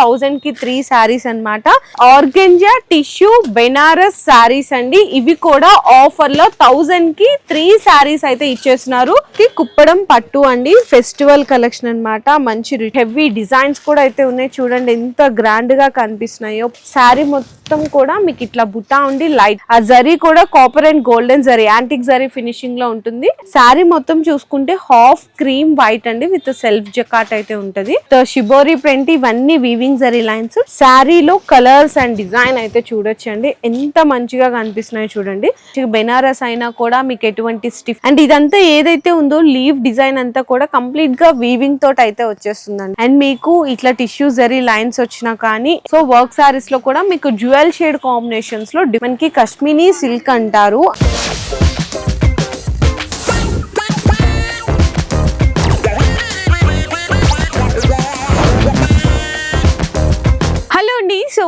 థౌజండ్కి త్రీ శారీస్ అన్నమాట. Organza tissue Banaras saris అండి. ఇవి కూడా ఆఫర్లో థౌజండ్కి త్రీ శారీస్ అయితే ఇచ్చేస్తున్నారు. కుప్పడం పట్టు అండి. ఫెస్టివల్ కలెక్షన్ అన్నమాట. మంచి హెవీ డిజైన్స్ కూడా అయితే ఉన్నాయి. చూడండి ఎంత గ్రాండ్గా కనిపిస్తున్నాయో. శారీ మొత్తం మొత్తం కూడా మీకు ఇట్లా బుటా ఉండి లైట్ ఆ జరీ కూడా copper and golden zari antique zari ఫినిషింగ్లో ఉంటుంది. శారీ మొత్తం చూసుకుంటే హాఫ్ క్రీమ్ వైట్ అండి విత్ సెల్ఫ్ జకాట్ అయితే ఉంటది. షిబోరీ ప్రింట్ ఇవన్నీ వీవింగ్ జరీ లైన్స్ శారీలో కలర్స్ అండ్ డిజైన్ అయితే చూడొచ్చండి. ఎంత మంచిగా కనిపిస్తున్నాయో చూడండి. బెనారస్ అయినా కూడా మీకు ఎటువంటి స్టిఫ్ అండ్ ఇదంతా ఏదైతే ఉందో లీవ్ డిజైన్ అంతా కూడా కంప్లీట్గా వీవింగ్ తోటి అయితే వచ్చేస్తుందండి. అండ్ మీకు ఇట్లా టిష్యూ జరీ లైన్స్ వచ్చినా కానీ సో వర్క్ సారీస్లో కూడా మీకు జ్యువెల్ షేడ్ కాంబినేషన్స్లో మనకి కశ్మీనీ సిల్క్ అంటారు.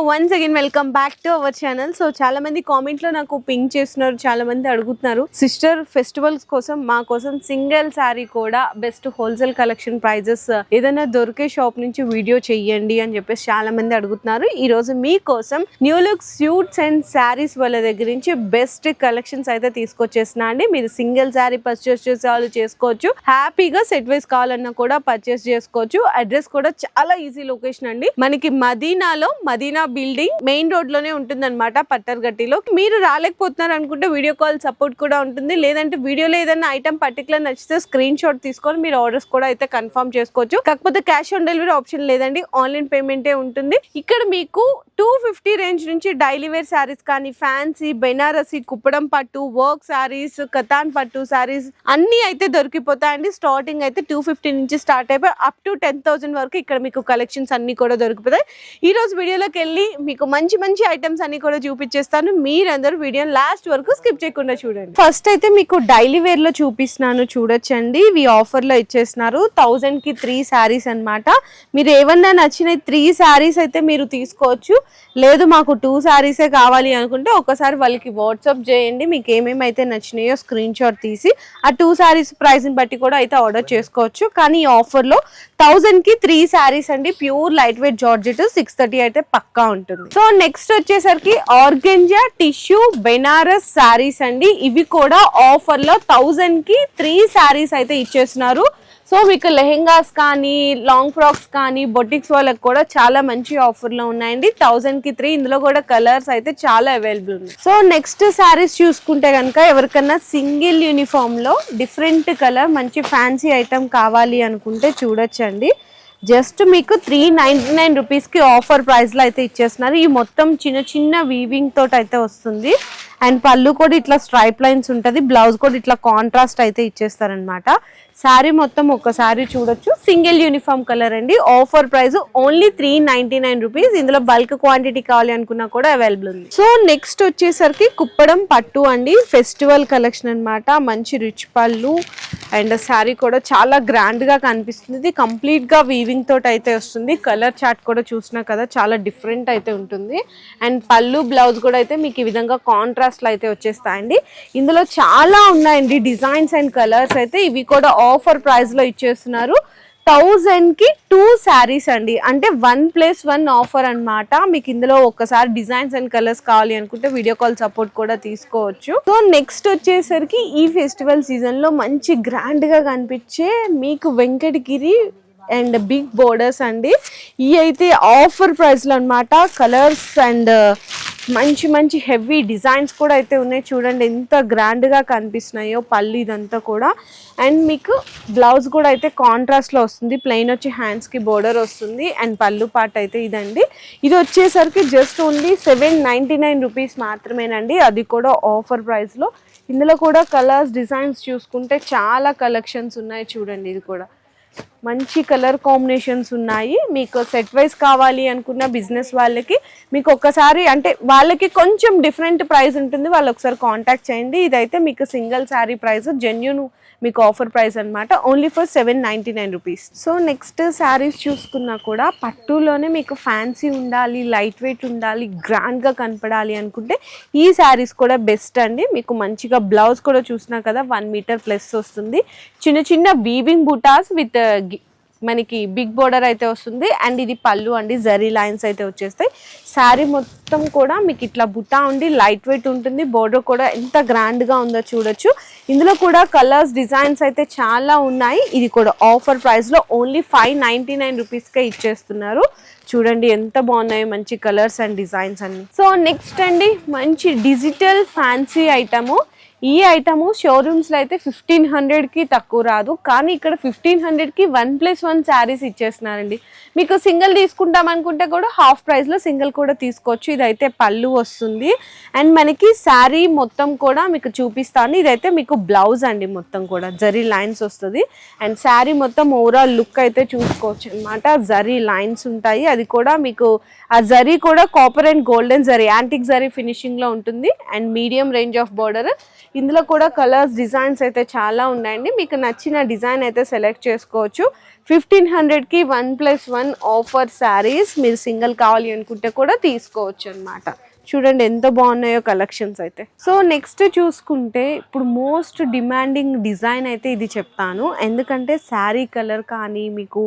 Once again welcome back to our channel so చాలా మంది కామెంట్లో నాకు పింక్ చేస్తున్నారు చాలా మంది అడుగుతున్నారు. సిస్టర్ ఫెస్టివల్స్ కోసం మా కోసం సింగిల్ శారీ కూడా బెస్ట్ హోల్సేల్ కలెక్షన్ ప్రైజెస్ ఏదైనా దొరికే షాప్ నుంచి వీడియో చెయ్యండి అని చెప్పేసి చాలా మంది అడుగుతున్నారు. ఈ రోజు మీకోసం new look suits and saris వాళ్ళ దగ్గర నుంచి బెస్ట్ కలెక్షన్స్ అయితే తీసుకొచ్చేస్తున్నా అండి. మీరు సింగిల్ శారీ పర్చేస్ చేసే వాళ్ళు చేసుకోవచ్చు. హ్యాపీగా సెట్ వైస్ కావాలన్నా కూడా పర్చేస్ చేసుకోవచ్చు. అడ్రస్ కూడా చాలా ఈజీ లొకేషన్ అండి. మనకి మదీనాలో మదీనా బిల్డింగ్ మెయిన్ రోడ్లోనే ఉంటుంది అనమాట పట్టర్గట్టిలో. మీరు రాలేకపోతున్నారు అనుకుంటే వీడియో కాల్ సపోర్ట్ కూడా ఉంటుంది. లేదంటే వీడియోలో ఏదైనా ఐటమ్ పర్టికులర్ నచ్చితే స్క్రీన్ షాట్ తీసుకొని మీరు ఆర్డర్స్ కూడా అయితే కన్ఫర్మ్ చేసుకోవచ్చు. కాకపోతే క్యాష్ ఆన్ డెలివరీ ఆప్షన్ లేదండి ఆన్లైన్ పేమెంటే ఉంటుంది. ఇక్కడ మీకు టూ ఫిఫ్టీ రేంజ్ నుంచి డైలీ వేర్ శారీస్ కానీ ఫ్యాన్సీ బెనారసి కుప్పడం పట్టు వర్క్ శారీస్ కతాన్ పట్టు శారీస్ అన్నీ అయితే దొరికిపోతాయండి. స్టార్టింగ్ అయితే టూ ఫిఫ్టీ నుంచి స్టార్ట్ అయిపోయి అప్ టు టెన్ థౌసండ్ వరకు ఇక్కడ మీకు కలెక్షన్స్ అన్నీ కూడా దొరికిపోతాయి. ఈరోజు వీడియోలోకి వెళ్ళి మీకు మంచి మంచి ఐటమ్స్ అన్ని కూడా చూపించేస్తాను. మీరందరూ వీడియోని లాస్ట్ వరకు స్కిప్ చేయకుండా చూడండి. ఫస్ట్ అయితే మీకు డైలీ వేర్లో చూపిస్తున్నాను చూడొచ్చండి. ఇవి ఆఫర్లో ఇచ్చేస్తున్నారు. థౌజండ్కి త్రీ శారీస్ అనమాట మీరు ఏమన్నా నచ్చిన త్రీ శారీస్ అయితే మీరు తీసుకోవచ్చు. లేదు మాకు టూ శారీసే కావాలి అనుకుంటే ఒకసారి వాళ్ళకి వాట్సాప్ చేయండి మీకు ఏమేమి అయితే నచ్చినాయో స్క్రీన్ షాట్ తీసి ఆ టూ శారీస్ ప్రైస్ని బట్టి కూడా అయితే ఆర్డర్ చేసుకోవచ్చు. కానీ ఈ ఆఫర్లో థౌజండ్కి త్రీ శారీస్ అండి pure light weight georgette six thirty అయితే పక్కా ఉంటుంది. సో నెక్స్ట్ వచ్చేసరికి ఆర్గెంజా టిష్యూ బెనారస్ శారీస్ అండి. ఇవి కూడా ఆఫర్లో థౌజండ్కి త్రీ శారీస్ అయితే ఇచ్చేస్తున్నారు. సో మీకు లెహెంగాస్ కానీ లాంగ్ ఫ్రాక్స్ కానీ బొటిక్స్ వాళ్ళకి కూడా చాలా మంచి ఆఫర్లో ఉన్నాయండి. థౌజండ్కి త్రీ ఇందులో కూడా కలర్స్ అయితే చాలా అవైలబుల్ ఉన్నాయి. సో నెక్స్ట్ శారీస్ చూసుకుంటే కనుక ఎవరికన్నా సింగిల్ యూనిఫామ్లో డిఫరెంట్ కలర్ మంచి ఫ్యాన్సీ ఐటమ్ కావాలి అనుకుంటే చూడొచ్చండి. జస్ట్ మీకు త్రీ నైన్టీ నైన్ రూపీస్కి ఆఫర్ ప్రైస్లో అయితే ఇచ్చేస్తున్నారు. ఈ మొత్తం చిన్న చిన్న వీవింగ్ తోటి అయితే వస్తుంది. అండ్ పళ్ళు కూడా ఇట్లా స్ట్రైప్ లైన్స్ ఉంటుంది. బ్లౌజ్ కూడా ఇట్లా కాంట్రాస్ట్ అయితే ఇచ్చేస్తారనమాట శారీ మొత్తం ఒక్కసారి చూడొచ్చు. సింగిల్ యూనిఫామ్ కలర్ అండి. Offer price only three ninety nine rupees ఇందులో బల్క్ క్వాంటిటీ కావాలి అనుకున్నా కూడా అవైలబుల్ ఉంది. సో నెక్స్ట్ వచ్చేసరికి కుప్పడం పట్టు అండి. ఫెస్టివల్ కలెక్షన్ అనమాట మంచి రిచ్ పళ్ళు అండ్ శారీ కూడా చాలా గ్రాండ్గా కనిపిస్తుంది. కంప్లీట్గా కంప్లీట్గా వీవింగ్ తోటి అయితే వస్తుంది. కలర్ చాట్ కూడా చూసినా కదా చాలా డిఫరెంట్ అయితే ఉంటుంది. అండ్ పళ్ళు బ్లౌజ్ కూడా అయితే మీకు ఈ విధంగా కాంట్రాస్ట్లు అయితే వచ్చేస్తాయండి. ఇందులో చాలా ఉన్నాయండి. డిజైన్స్ అండ్ కలర్స్ అయితే ఇవి కూడా ఆఫర్ ప్రైస్లో ఇచ్చేస్తున్నారు. థౌజండ్కి టూ శారీస్ అండి. అంటే వన్ ప్లస్ వన్ ఆఫర్ అనమాట మీకు ఇందులో ఒక్కసారి డిజైన్స్ అండ్ కలర్స్ కావాలి అనుకుంటే వీడియో కాల్ సపోర్ట్ కూడా తీసుకోవచ్చు. సో నెక్స్ట్ వచ్చేసరికి ఈ ఫెస్టివల్ సీజన్లో మంచి గ్రాండ్గా కనిపించే మీకు వెంకటగిరి అండ్ బిగ్ బోర్డర్స్ అండి. ఈ అయితే ఆఫర్ ప్రైస్లో అనమాట కలర్స్ అండ్ మంచి మంచి హెవీ డిజైన్స్ కూడా అయితే ఉన్నాయి. చూడండి ఎంత గ్రాండ్గా కనిపిస్తున్నాయో పళ్ళు ఇదంతా కూడా. అండ్ మీకు బ్లౌజ్ కూడా అయితే కాంట్రాస్ట్లో వస్తుంది. ప్లెయిన్ వచ్చి హ్యాండ్స్కి బోర్డర్ వస్తుంది. అండ్ పళ్ళు పార్ట్ అయితే ఇదండి. ఇది వచ్చేసరికి just only seven ninety nine rupees మాత్రమేనండి. అది కూడా ఆఫర్ ప్రైస్లో ఇందులో కూడా కలర్స్ డిజైన్స్ చూసుకుంటే చాలా కలెక్షన్స్ ఉన్నాయి చూడండి ఇది కూడా. మంచి కలర్ కాంబినేషన్స్ ఉన్నాయి. మీకు సెట్ వైజ్ కావాలి అనుకున్న బిజినెస్ వాళ్ళకి మీకు ఒక్కసారి అంటే వాళ్ళకి కొంచెం డిఫరెంట్ ప్రైస్ ఉంటుంది. వాళ్ళు ఒకసారి కాంటాక్ట్ చేయండి. ఇదైతే మీకు సింగిల్ శారీ ప్రైస్ జెన్యున్ మీకు ఆఫర్ ప్రైస్ అన్నమాట. Only for seven ninety nine rupees so next saris చూసుకున్నా కూడా పట్టులోనే మీకు ఫ్యాన్సీ ఉండాలి లైట్ వెయిట్ ఉండాలి గ్రాండ్గా కనపడాలి అనుకుంటే ఈ శారీస్ కూడా బెస్ట్ అండి. మీకు మంచిగా బ్లౌజ్ కూడా చూసినా కదా వన్ మీటర్ ప్లస్ వస్తుంది. చిన్న చిన్న వీవింగ్ బుటాస్ విత్ మనకి బిగ్ బోర్డర్ అయితే వస్తుంది అండ్ ఇది పళ్ళు అండి జరీ లైన్స్ అయితే వచ్చేస్తాయి. శారీ మొత్తం కూడా మీకు ఇట్లా బుట్టా ఉండి లైట్ వెయిట్ ఉంటుంది. బోర్డర్ కూడా ఎంత గ్రాండ్గా ఉందో చూడొచ్చు. ఇందులో కూడా కలర్స్ డిజైన్స్ అయితే చాలా ఉన్నాయి. ఇది కూడా ఆఫర్ ప్రైస్లో ఓన్లీ ఫైవ్ నైంటీ నైన్ రూపీస్కే ఇచ్చేస్తున్నారు. చూడండి ఎంత బాగున్నాయి మంచి కలర్స్ అండ్ డిజైన్స్ అన్ని. సో నెక్స్ట్ అండి మంచి డిజిటల్ ఫ్యాన్సీ ఐటము ఈ ఐటము షోరూమ్స్లో అయితే ఫిఫ్టీన్ హండ్రెడ్కి తక్కువ రాదు. కానీ ఇక్కడ ఫిఫ్టీన్ హండ్రెడ్కి వన్ ప్లస్ వన్ శారీస్ ఇచ్చేస్తున్నారండి. మీకు సింగిల్ తీసుకుంటాం అనుకుంటే కూడా హాఫ్ ప్రైస్లో సింగిల్ కూడా తీసుకోవచ్చు. ఇదైతే పళ్ళు వస్తుంది. అండ్ మనకి శారీ మొత్తం కూడా మీకు చూపిస్తాను. ఇదైతే మీకు బ్లౌజ్ అండి మొత్తం కూడా. జరీ లైన్స్ వస్తుంది. అండ్ శారీ మొత్తం ఓవరాల్ లుక్ అయితే చూసుకోవచ్చు అనమాట జరీ లైన్స్ ఉంటాయి. అది కూడా మీకు ఆ జరీ కూడా copper and golden zari antique zari ఫినిషింగ్లో ఉంటుంది. And medium range of border ఇందులో కూడా కలర్స్ డిజైన్స్ అయితే చాలా ఉన్నాయండి. మీకు నచ్చిన డిజైన్ అయితే సెలెక్ట్ చేసుకోవచ్చు. ఫిఫ్టీన్ హండ్రెడ్కి one plus one offer saris మీరు సింగిల్ కావాలి అనుకుంటే కూడా తీసుకోవచ్చు అన్నమాట. చూడండి ఎంత బాగున్నాయో కలెక్షన్స్ అయితే. సో నెక్స్ట్ చూసుకుంటే ఇప్పుడు మోస్ట్ డిమాండింగ్ డిజైన్ అయితే ఇది చెప్తాను. ఎందుకంటే శారీ కలర్ కానీ మీకు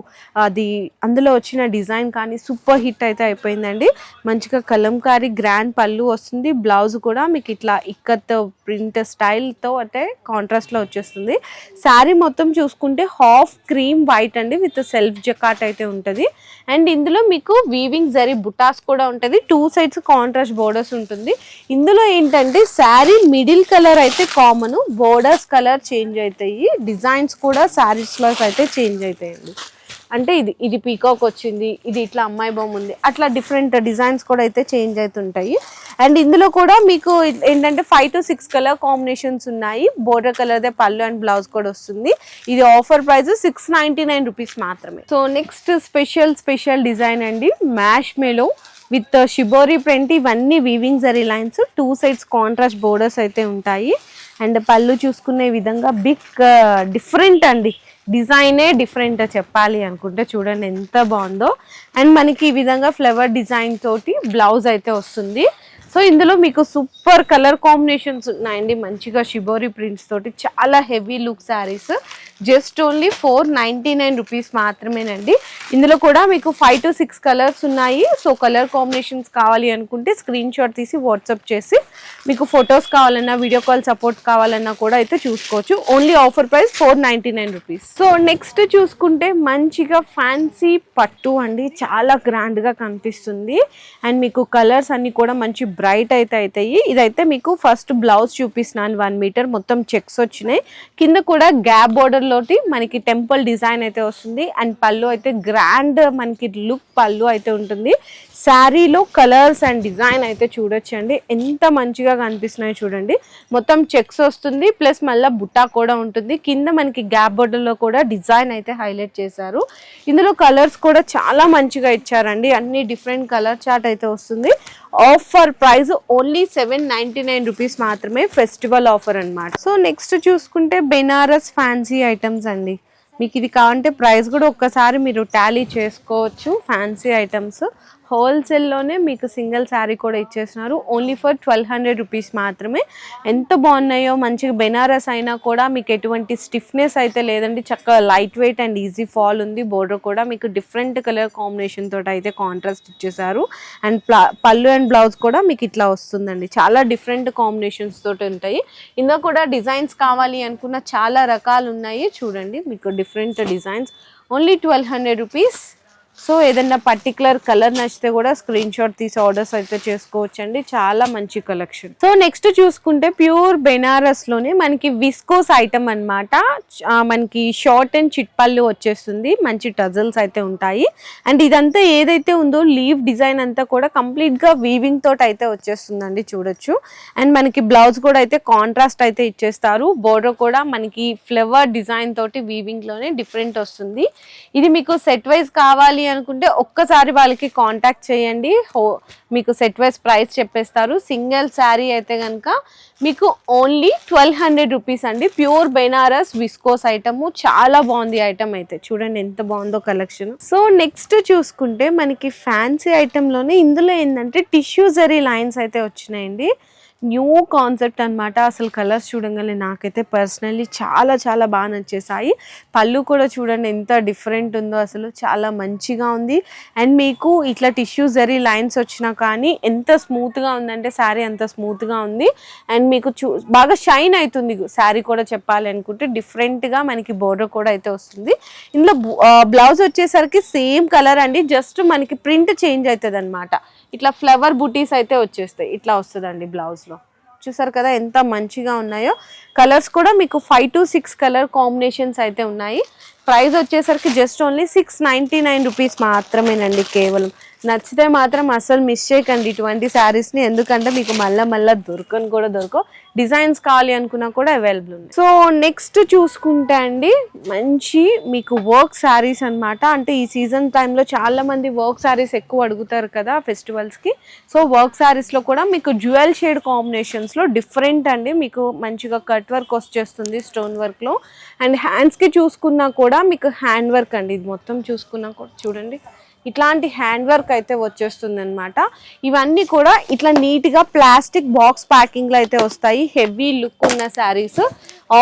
అది అందులో వచ్చిన డిజైన్ కానీ సూపర్ హిట్ అయితే అయిపోయిందండి. మంచిగా కలంకారీ గ్రాండ్ పళ్ళు వస్తుంది. బ్లౌజ్ కూడా మీకు ఇట్లా ఇక్కత్ ప్రింట్ స్టైల్తో అంటే కాంట్రాస్ట్లో వచ్చేస్తుంది. శారీ మొత్తం చూసుకుంటే హాఫ్ క్రీమ్ వైట్ అండి విత్ సెల్ఫ్ జకాట్ అయితే ఉంటుంది. అండ్ ఇందులో మీకు వీవింగ్ జరీ బుటాస్ కూడా ఉంటుంది. టూ సైడ్స్ కాంట్రాస్ట్ బోర్డర్స్ ఉంటుంది. ఇందులో ఏంటంటే శారీ మిడిల్ కలర్ అయితే కామన్ బోర్డర్స్ కలర్ చేంజ్ అవుతాయి డిజైన్స్ కూడా శారీస్లో అయితే చేంజ్ అవుతాయండి అంటే ఇది ఇది పీకాక్ వచ్చింది ఇది ఇట్లా అమ్మాయి బొమ్మ ఉంది. అట్లా డిఫరెంట్ డిజైన్స్ కూడా అయితే చేంజ్ అవుతుంటాయి అండ్ ఇందులో కూడా మీకు ఏంటంటే five to six colour combinations ఉన్నాయి. బోర్డర్ కలర్దే పళ్ళు అండ్ బ్లౌజ్ కూడా వస్తుంది. ఇది offer price six ninety nine rupees మాత్రమే. So next special special design అండి. మ్యాష్ మేలో విత్ షిబోరి ప్రింట్ ఇవన్నీ weaving zari lines two sides contrast borders అయితే ఉంటాయి. అండ్ పళ్ళు చూసుకునే విధంగా బిగ్ డిఫరెంట్ uh, అండి. డిజైనే డిఫరెంట్ చెప్పాలి అనుకుంటే చూడండి ఎంత బాగుందో. అండ్ మనకి ఈ విధంగా ఫ్లవర్ డిజైన్ తోటి బ్లౌజ్ అయితే వస్తుంది. సో ఇందులో మీకు సూపర్ కలర్ కాంబినేషన్స్ ఉన్నాయండి. మంచిగా షిబోరి ప్రింట్స్ తోటి చాలా heavy look saris just only four ninety nine rupees మాత్రమేనండి. ఇందులో కూడా మీకు ఫైవ్ టు సిక్స్ కలర్స్ ఉన్నాయి. సో కలర్ కాంబినేషన్స్ కావాలి అనుకుంటే స్క్రీన్ షాట్ తీసి వాట్సాప్ చేసి మీకు ఫొటోస్ కావాలన్నా వీడియో కాల్ సపోర్ట్ కావాలన్నా కూడా అయితే చూసుకోవచ్చు. Only offer price four ninety nine rupees so next చూసుకుంటే మంచిగా ఫ్యాన్సీ పట్టు అండి. చాలా గ్రాండ్గా కనిపిస్తుంది. అండ్ మీకు కలర్స్ అన్నీ కూడా మంచి బ్రైట్ అయితే అవుతాయి ఇదైతే మీకు ఫస్ట్ బ్లౌజ్ చూపిస్తున్నాను. వన్ మీటర్ మొత్తం చెక్స్ వచ్చినాయి. కింద కూడా గ్యాప్ బోర్డర్లోటి మనకి టెంపుల్ డిజైన్ అయితే వస్తుంది. అండ్ పళ్ళు అయితే గ్రాండ్ మనకి లుక్ పళ్ళు అయితే ఉంటుంది. శారీలో కలర్స్ అండ్ డిజైన్ అయితే చూడొచ్చండి. ఎంత మంచిగా కనిపిస్తున్నాయో చూడండి. మొత్తం చెక్స్ వస్తుంది. ప్లస్ మళ్ళీ బుట్టా కూడా ఉంటుంది. కింద మనకి గ్యాప్ బోర్డర్లో కూడా డిజైన్ అయితే హైలైట్ చేశారు. ఇందులో కలర్స్ కూడా చాలా మంచిగా ఇచ్చారండి. అన్ని డిఫరెంట్ కలర్ చార్ట్ అయితే వస్తుంది. Offer price only seven ninety nine rupees మాత్రమే ఫెస్టివల్ ఆఫర్ అనమాట సో నెక్స్ట్ చూసుకుంటే బెనారస్ ఫ్యాన్సీ ఐటమ్స్ అండి. మీకు ఇది కావాలంటే ప్రైస్ కూడా ఒక్కసారి మీరు టాలీ చేసుకోవచ్చు ఫ్యాన్సీ ఐటమ్స్. హోల్సేల్లోనే మీకు సింగిల్ శారీ కూడా ఇచ్చేస్తున్నారు. Only for twelve hundred rupees మాత్రమే. ఎంత బాగున్నాయో మంచిగా బెనారస్ అయినా కూడా మీకు ఎటువంటి స్టిఫ్నెస్ అయితే లేదండి. చక్కగా light weight and easy fall ఉంది. బోర్డర్ కూడా మీకు డిఫరెంట్ కలర్ కాంబినేషన్ తోటి అయితే కాంట్రాస్ట్ ఇచ్చేసారు అండ్ పళ్ళు అండ్ బ్లౌజ్ కూడా మీకు ఇట్లా వస్తుందండి. చాలా డిఫరెంట్ కాంబినేషన్స్ తోటి ఉంటాయి. ఇందులో కూడా డిజైన్స్ కావాలి అనుకున్న చాలా రకాలు ఉన్నాయి. చూడండి మీకు different designs. Only twelve hundred rupees. So ఏదైనా పర్టికులర్ కలర్ నచ్చితే కూడా స్క్రీన్ షాట్ తీసి ఆర్డర్స్ అయితే చేసుకోవచ్చు అండి చాలా మంచి కలెక్షన్ సో నెక్స్ట్ చూసుకుంటే ప్యూర్ బెనారస్లోనే మనకి విస్కోస్ ఐటమ్ అనమాట మనకి షార్ట్ అండ్ చిట్పల్లు వచ్చేస్తుంది. మంచి టజల్స్ అయితే ఉంటాయి. అండ్ ఇదంతా ఏదైతే ఉందో లీవ్ డిజైన్ అంతా కూడా కంప్లీట్గా వీవింగ్ తోటి అయితే వచ్చేస్తుందండి చూడొచ్చు. అండ్ మనకి బ్లౌజ్ కూడా అయితే కాంట్రాస్ట్ అయితే ఇచ్చేస్తారు. బోర్డర్ కూడా మనకి ఫ్లవర్ డిజైన్ తోటి వీవింగ్లోనే డిఫరెంట్ వస్తుంది. ఇది మీకు సెట్ వైజ్ కావాలి అనుకుంటే ఒక్కసారి వాళ్ళకి కాంటాక్ట్ చేయండి. హో మీకు సెట్ వైజ్ ప్రైస్ చెప్పేస్తారు. సింగిల్ శారీ అయితే కనుక మీకు ఓన్లీ ట్వెల్వ్ హండ్రెడ్ రూపీస్ అండి. ప్యూర్ బెనారస్ విస్కోస్ ఐటమ్ చాలా బాగుంది ఐటమ్ అయితే. చూడండి ఎంత బాగుందో కలెక్షన్ సో నెక్స్ట్ చూసుకుంటే మనకి ఫ్యాన్సీ ఐటెంలోనే ఇందులో ఏంటంటే టిష్యూ జరీ లైన్స్ అయితే వచ్చినాయండి. న్యూ కాన్సెప్ట్ అనమాట అసలు కలర్స్ చూడంగానే నాకైతే పర్సనల్లీ చాలా చాలా బాగా నచ్చేసాయి పళ్ళు కూడా చూడండి ఎంత డిఫరెంట్ ఉందో అసలు చాలా మంచిగా ఉంది. అండ్ మీకు ఇట్లా టిష్యూ జరీ లైన్స్ వచ్చినా కానీ ఎంత స్మూత్గా ఉందంటే శారీ అంత స్మూత్గా ఉంది. అండ్ మీకు చూ బాగా షైన్ అవుతుంది శారీ కూడా చెప్పాలి అనుకుంటే డిఫరెంట్గా మనకి బోర్డర్ కూడా అయితే వస్తుంది. ఇందులో బ్లౌజ్ వచ్చేసరికి సేమ్ కలర్ అండి. జస్ట్ మనకి ప్రింట్ చేంజ్ అవుతుంది అనమాట ఇట్లా ఫ్లవర్ బుటీస్ అయితే వచ్చేస్తాయి. ఇట్లా వస్తుందండి బ్లౌజ్. చూసారు కదా ఎంత మంచిగా ఉన్నాయో. కలర్స్ కూడా మీకు five to six colour combinations అయితే ఉన్నాయి. ప్రైస్ వచ్చేసరికి just only six ninety nine rupees మాత్రమేనండి కేవలం. నచ్చితే మాత్రం అసలు మిస్ చేయకండి ఇటువంటి శారీస్ని ఎందుకంటే మీకు మళ్ళీ మళ్ళీ దొరకని కూడా దొరకవు. డిజైన్స్ కావాలి అనుకున్నా కూడా అవైలబుల్ ఉంది సో నెక్స్ట్ చూసుకుంటే అండి మంచి మీకు వర్క్ శారీస్ అన్నమాట. అంటే ఈ సీజన్ టైంలో చాలా మంది వర్క్ శారీస్ ఎక్కువ అడుగుతారు కదా ఫెస్టివల్స్కి సో వర్క్ శారీస్లో కూడా మీకు జ్యువెల్ షేడ్ కాంబినేషన్స్లో డిఫరెంట్ అండి. మీకు మంచిగా కట్ వర్క్ వచ్చేస్తుంది స్టోన్ వర్క్లో అండ్ హ్యాండ్స్కి చూసుకున్నా కూడా మీకు హ్యాండ్ వర్క్ అండి. ఇది మొత్తం చూసుకున్నా కూడా చూడండి. ఇట్లాంటి హ్యాండ్ వర్క్ అయితే వచ్చేస్తుంది అనమాట ఇవన్నీ కూడా ఇట్లా నీట్గా ప్లాస్టిక్ బాక్స్ ప్యాకింగ్లో అయితే వస్తాయి. హెవీ లుక్ ఉన్న శారీస్.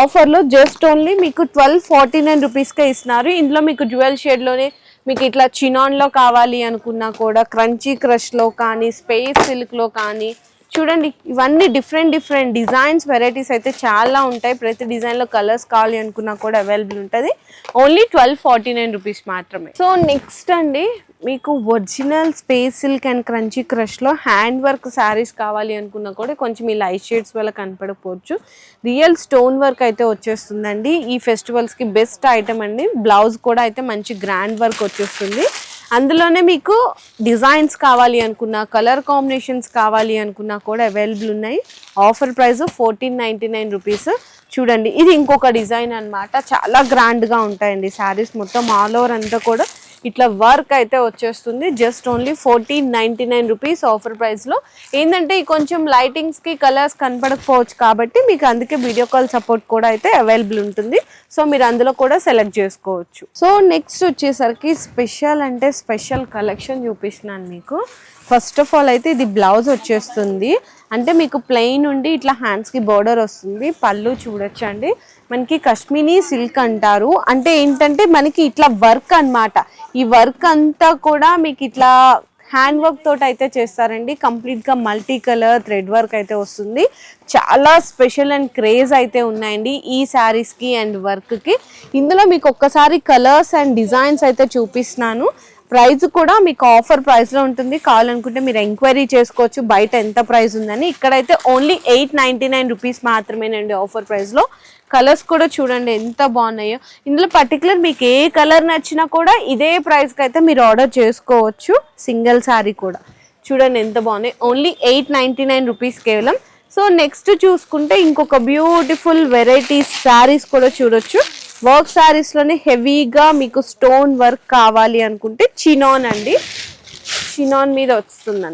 ఆఫర్లో జస్ట్ ఓన్లీ మీకు ట్వెల్వ్ ఫార్టీ నైన్ రూపీస్కే ఇస్తున్నారు. ఇందులో మీకు జ్యువెల్ షేడ్లోనే మీకు ఇట్లా చినాన్లో కావాలి అనుకున్నా కూడా క్రంచీ క్రష్లో కానీ స్పేస్ సిల్క్లో కానీ చూడండి ఇవన్నీ డిఫరెంట్ డిఫరెంట్ డిజైన్స్ వెరైటీస్ అయితే చాలా ఉంటాయి. ప్రతి డిజైన్లో కలర్స్ కావాలి అనుకున్నా కూడా అవైలబుల్ ఉంటుంది. Only twelve forty nine rupees మాత్రమే. సో నెక్స్ట్ అండి మీకు original space silk and crunchy క్రష్లో hand work saris కావాలి అనుకున్నా కూడా కొంచెం ఈ లైట్ షేడ్స్ వల్ల కనపడకపోవచ్చు. రియల్ స్టోన్ వర్క్ అయితే వచ్చేస్తుందండి. ఈ ఫెస్టివల్స్కి బెస్ట్ ఐటమ్ అండి. బ్లౌజ్ కూడా అయితే మంచి గ్రాండ్ వర్క్ వచ్చేస్తుంది. అందులోనే మీకు డిజైన్స్ కావాలి అనుకున్నా కలర్ కాంబినేషన్స్ కావాలి అనుకున్నా కూడా అవైలబుల్ ఉన్నాయి. Offer price fourteen ninety nine rupees. చూడండి ఇది ఇంకొక డిజైన్ అన్నమాట. చాలా గ్రాండ్గా ఉంటాయండి శారీస్. మొత్తం ఆల్ ఓవర్ అంతా కూడా ఇట్లా వర్క్ అయితే వచ్చేస్తుంది. Just only fourteen ninety nine rupees offer ప్రైస్లో ఏంటంటే కొంచెం లైటింగ్స్కి కలర్స్ కనపడకపోవచ్చు కాబట్టి మీకు అందుకే వీడియో కాల్ సపోర్ట్ కూడా అయితే అవైలబుల్ ఉంటుంది. సో మీరు అందులో కూడా సెలెక్ట్ చేసుకోవచ్చు. సో నెక్స్ట్ వచ్చేసరికి స్పెషల్ అంటే స్పెషల్ కలెక్షన్ చూపిస్తున్నాను మీకు. ఫస్ట్ ఆఫ్ ఆల్ అయితే ఇది బ్లౌజ్ వచ్చేస్తుంది. అంటే మీకు ప్లెయిన్ ఉండి ఇట్లా హ్యాండ్స్కి బోర్డర్ వస్తుంది. పళ్ళు చూడొచ్చండి. మనకి కశ్మీనీ సిల్క్ అంటారు. అంటే ఏంటంటే మనకి ఇట్లా వర్క్ అన్నమాట. ఈ వర్క్ అంతా కూడా మీకు ఇట్లా హ్యాండ్ వర్క్ తోటి అయితే చేస్తారండి. కంప్లీట్గా మల్టీ కలర్ థ్రెడ్ వర్క్ అయితే వస్తుంది. చాలా స్పెషల్ అండ్ క్రేజ్ అయితే ఉన్నాయండి ఈ శారీస్కి అండ్ వర్క్కి ఇందులో మీకు ఒక్కసారి కలర్స్ అండ్ డిజైన్స్ అయితే చూపిస్తున్నాను. ప్రైస్ కూడా మీకు ఆఫర్ ప్రైస్లో ఉంటుంది. కావాలనుకుంటే మీరు ఎంక్వైరీ చేసుకోవచ్చు. బయట ఎంత ప్రైస్ ఉందని. ఇక్కడైతే only eight ninety nine rupees మాత్రమేనండి ఆఫర్ ప్రైస్లో కలర్స్ కూడా చూడండి ఎంత బాగున్నాయో. ఇందులో పర్టికులర్ మీకు ఏ కలర్ నచ్చినా కూడా ఇదే ప్రైస్కి అయితే మీరు ఆర్డర్ చేసుకోవచ్చు. సింగిల్ శారీ కూడా. చూడండి ఎంత బాగున్నాయి. Only eight ninety nine rupees కేవలం సో నెక్స్ట్ చూసుకుంటే ఇంకొక బ్యూటిఫుల్ వెరైటీస్ శారీస్ కూడా చూడొచ్చు. వర్క్ శారీస్లోనే హెవీగా మీకు స్టోన్ వర్క్ కావాలి అనుకుంటే చినాన్ అండి. చినాన్ మీద వస్తుంది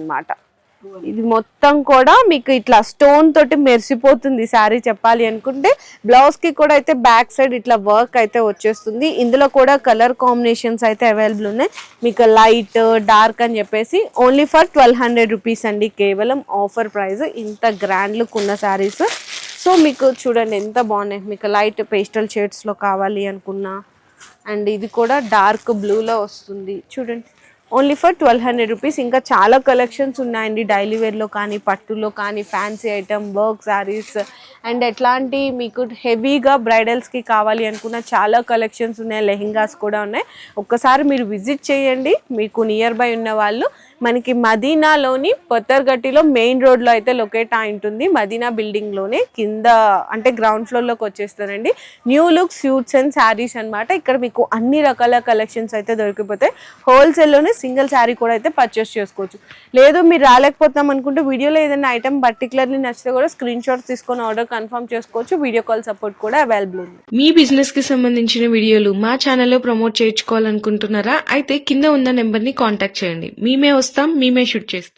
ఇది మొత్తం కూడా మీకు ఇట్లా స్టోన్ తోటి మెరిసిపోతుంది శారీ చెప్పాలి అనుకుంటే. బ్లౌజ్కి కూడా అయితే బ్యాక్ సైడ్ ఇట్లా వర్క్ అయితే వచ్చేస్తుంది. ఇందులో కూడా కలర్ కాంబినేషన్స్ అయితే అవైలబుల్ ఉన్నాయి. మీకు లైట్ డార్క్ అని చెప్పేసి only for twelve hundred rupees అండి. కేవలం ఆఫర్ ప్రైస్ ఇంత గ్రాండ్ లుక్ ఉన్న శారీస్. సో మీకు చూడండి ఎంత బాగున్నాయి. మీకు లైట్ పేస్టల్ షేడ్స్లో కావాలి అనుకున్నా. అండ్ ఇది కూడా డార్క్ బ్లూలో వస్తుంది. చూడండి. Only for twelve hundred rupees. ఇంకా చాలా కలెక్షన్స్ ఉన్నాయండి డైలీ వేర్లో కానీ పట్టులో కానీ fancy item work saris and ఎట్లాంటి మీకు హెవీగా బ్రైడల్స్కి కావాలి అనుకున్న చాలా కలెక్షన్స్ ఉన్నాయి లెహెంగాస్ కూడా ఉన్నాయి. ఒక్కసారి మీరు విజిట్ చేయండి. మీకు నియర్ బై ఉన్న వాళ్ళు మనకి మదీనాలోని పొత్తర్గట్టిలో మెయిన్ రోడ్లో అయితే లొకేట్ అయి ఉంటుంది. మదీనా బిల్డింగ్లోనే కింద అంటే గ్రౌండ్ ఫ్లోర్లోకి వచ్చేస్తారండి. New look suits and saris అన్నమాట. ఇక్కడ మీకు అన్ని రకాల కలెక్షన్స్ అయితే దొరికిపోతాయి. హోల్సేల్లోనే సింగిల్ శారీ కూడా అయితే పర్చేస్ చేసుకోవచ్చు. లేదు మీరు రాలేకపోతాం అనుకుంటే వీడియోలో ఏదైనా ఐటమ్ పర్టికులర్లీ నచ్చితే కూడా స్క్రీన్ షాట్ తీసుకొని ఆర్డర్ కన్ఫర్మ్ చేసుకోవచ్చు. వీడియో కాల్ సపోర్ట్ కూడా అవైలబుల్ ఉంది. మీ బిజినెస్కి సంబంధించిన వీడియోలు మా ఛానల్లో ప్రమోట్ చేయించుకోవాలనుకుంటున్నారా? అయితే కింద ఉన్న నెంబర్ని కాంటాక్ట్ చేయండి. మేమే వస్తాం. మేమే షూట్ చేస్తాం.